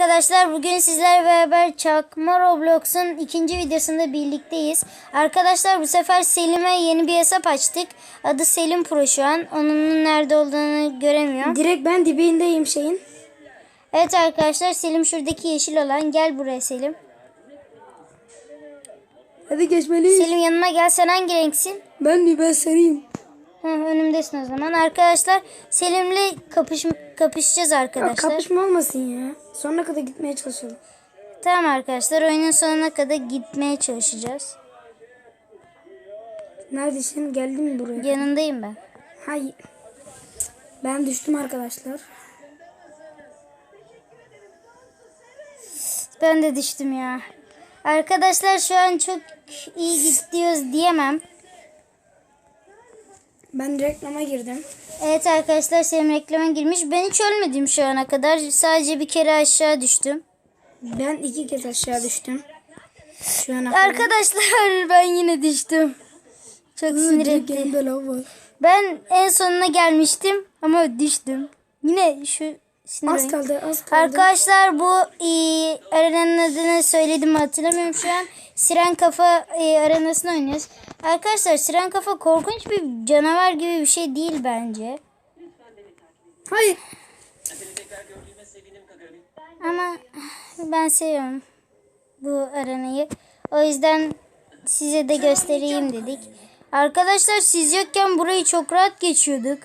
arkadaşlar. Bugün sizlerle beraber Çakma Roblox'un ikinci videosunda birlikteyiz. Arkadaşlar bu sefer Selim'e yeni bir hesap açtık. Adı Selim Pro şu an. Onun nerede olduğunu göremiyorum. Direkt ben dibindeyim şeyin. Evet arkadaşlar Selim şuradaki yeşil olan. Gel buraya Selim. Hadi geçmeliyiz. Selim yanıma gel. Sen hangi renksin? Ben mi ben sarayım. Hı, önümdesin o zaman. Arkadaşlar Selim'le kapış kapışacağız arkadaşlar. kapışma olmasın ya. Sonuna kadar gitmeye çalışalım. Tamam arkadaşlar oyunun sonuna kadar gitmeye çalışacağız. Neredesin? Geldin mi buraya? Yanındayım ben. Hayır. Ben düştüm arkadaşlar. Ben de düştüm ya. Arkadaşlar şu an çok iyi gidiyoruz diyemem. Ben reklama girdim. Evet arkadaşlar Selim reklama girmiş. Ben hiç ölmedim şu ana kadar. Sadece bir kere aşağı düştüm. Ben iki kez aşağı düştüm. Şu an aklımda. Arkadaşlar ben yine düştüm. Çok sinir etti. Ben en sonuna gelmiştim ama düştüm. Yine şu sinir Az kaldı az kaldı. Arkadaşlar bu e, arenanın adını söyledim mi hatırlamıyorum şu an. Siren Kafa e, arenasını oynuyoruz. Arkadaşlar Siren Kafa korkunç bir canavar gibi bir şey değil bence. Hayır. Ama ben seviyorum bu arenayı. O yüzden size de göstereyim dedik. Arkadaşlar siz yokken burayı çok rahat geçiyorduk.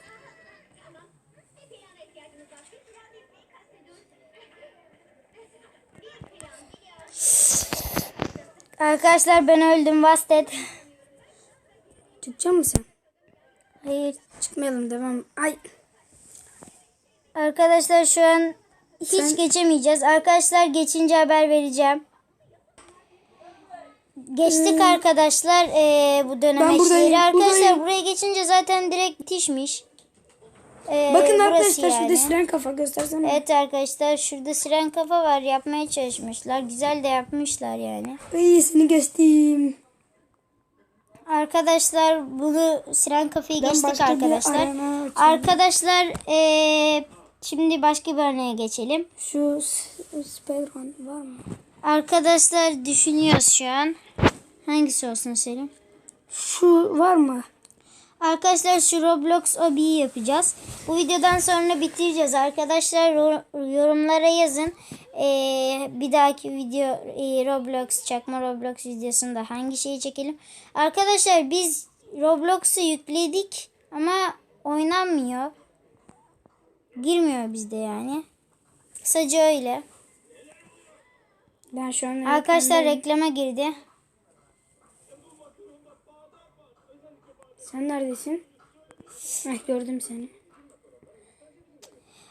Arkadaşlar ben öldüm Vastet. Çıkacak mısın? Hayır. Çıkmayalım devam. Ay. Arkadaşlar şu an hiç Sen- geçemeyeceğiz. Arkadaşlar geçince haber vereceğim. Geçtik arkadaşlar eee, bu dönem Hmm. Eşleri. Arkadaşlar buradayım. buraya geçince zaten direkt bitişmiş. Eee, Bakın arkadaşlar yani. şurada siren kafa göstersene. Evet arkadaşlar şurada siren kafa var yapmaya çalışmışlar. Güzel de yapmışlar yani. İyisini geçtim. Arkadaşlar bunu siren kafayı Ben geçtik arkadaşlar. Arkadaşlar eee, şimdi başka bir örneğe geçelim. Şu s- speedrun var mı? Arkadaşlar düşünüyoruz şu an. Hangisi olsun Selim? Şu var mı? Arkadaşlar şu Roblox Obi'yi yapacağız. Bu videodan sonra bitireceğiz. Arkadaşlar yorumlara yazın. Ee, bir dahaki video e, Roblox çakma Roblox videosunda hangi şeyi çekelim. Arkadaşlar biz Roblox'u yükledik ama oynanmıyor. Girmiyor bizde yani. Kısaca öyle. Ben şu an Arkadaşlar reklama girdi. Sen neredesin? Heh, gördüm seni.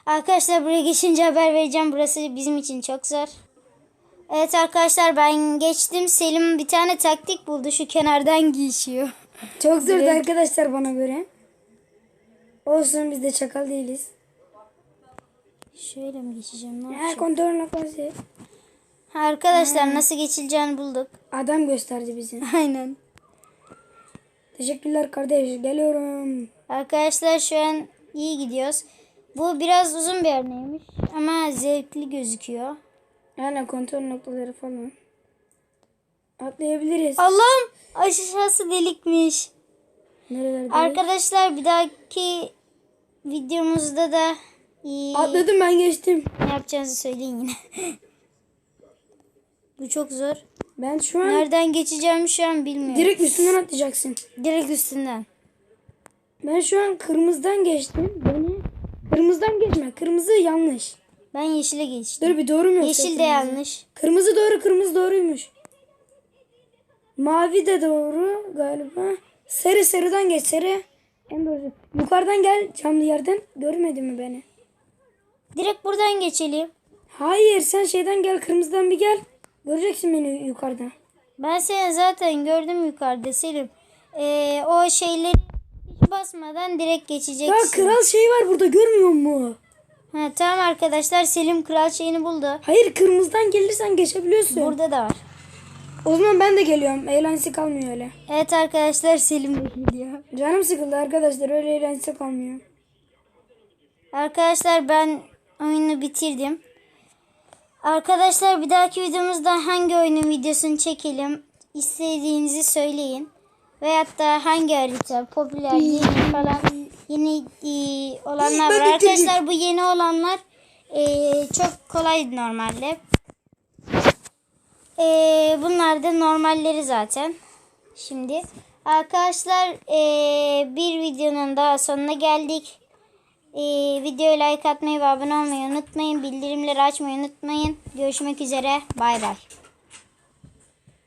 Arkadaşlar buraya geçince haber vereceğim. Burası bizim için çok zor. Evet arkadaşlar ben geçtim. Selim bir tane taktik buldu. Şu kenardan geçiyor. Çok zordu arkadaşlar bana göre. Olsun biz de çakal değiliz. Şöyle mi geçeceğim? Ne Ya yapacağım? kontrol noktası. Ha, Arkadaşlar nasıl geçileceğini bulduk. Adam gösterdi bize. Aynen. Teşekkürler kardeş. Geliyorum. Arkadaşlar şu an iyi gidiyoruz. Bu biraz uzun bir örneğiymiş. Ama zevkli gözüküyor. Yani kontrol noktaları falan. Atlayabiliriz. Allah'ım aşağısı delikmiş. Nerelerde? Arkadaşlar bir dahaki videomuzda da iyi Atladım ben geçtim. ne yapacağınızı söyleyin yine. Bu çok zor. Ben şu an Nereden geçeceğimi şu an bilmiyorum. direkt üstünden atlayacaksın. Direkt üstünden. Ben şu an kırmızıdan geçtim. Beni kırmızıdan geçme. Kırmızı yanlış. Ben yeşile geçtim. Dur bir doğru mu yoksa Yeşil de kırmızı? yanlış. Kırmızı doğru, kırmızı doğruymuş. Mavi de doğru galiba. Sarı sarıdan geç sarı. En doğrusu. Yukarıdan gel camlı yerden. Görmedi mi beni? Direkt buradan geçelim. Hayır sen şeyden gel kırmızıdan bir gel. Göreceksin beni yukarıda. Ben seni zaten gördüm yukarıda Selim. Ee, o şeyleri hiç basmadan direkt Ya geçeceksin. kral şey var burada görmüyor musun? Ha, tamam arkadaşlar Selim kral şeyini buldu. Hayır kırmızıdan gelirsen geçebiliyorsun. Burada da var. O zaman ben de geliyorum. Eğlencesi kalmıyor öyle. Evet arkadaşlar Selim de gidiyor. Canım sıkıldı arkadaşlar. Öyle eğlencesi kalmıyor. Arkadaşlar ben oyunu bitirdim. Arkadaşlar bir dahaki videomuzda hangi oyunun videosunu çekelim istediğinizi söyleyin. Veyahut da hangi harita popüler yeni falan yeni e, olanlar var. Arkadaşlar bu yeni olanlar e, çok kolay normalde. E, bunlar da normalleri zaten. Şimdi arkadaşlar e, bir videonun daha sonuna geldik. E, videoya like atmayı ve abone olmayı unutmayın. Bildirimleri açmayı unutmayın. Görüşmek üzere. Bay bay.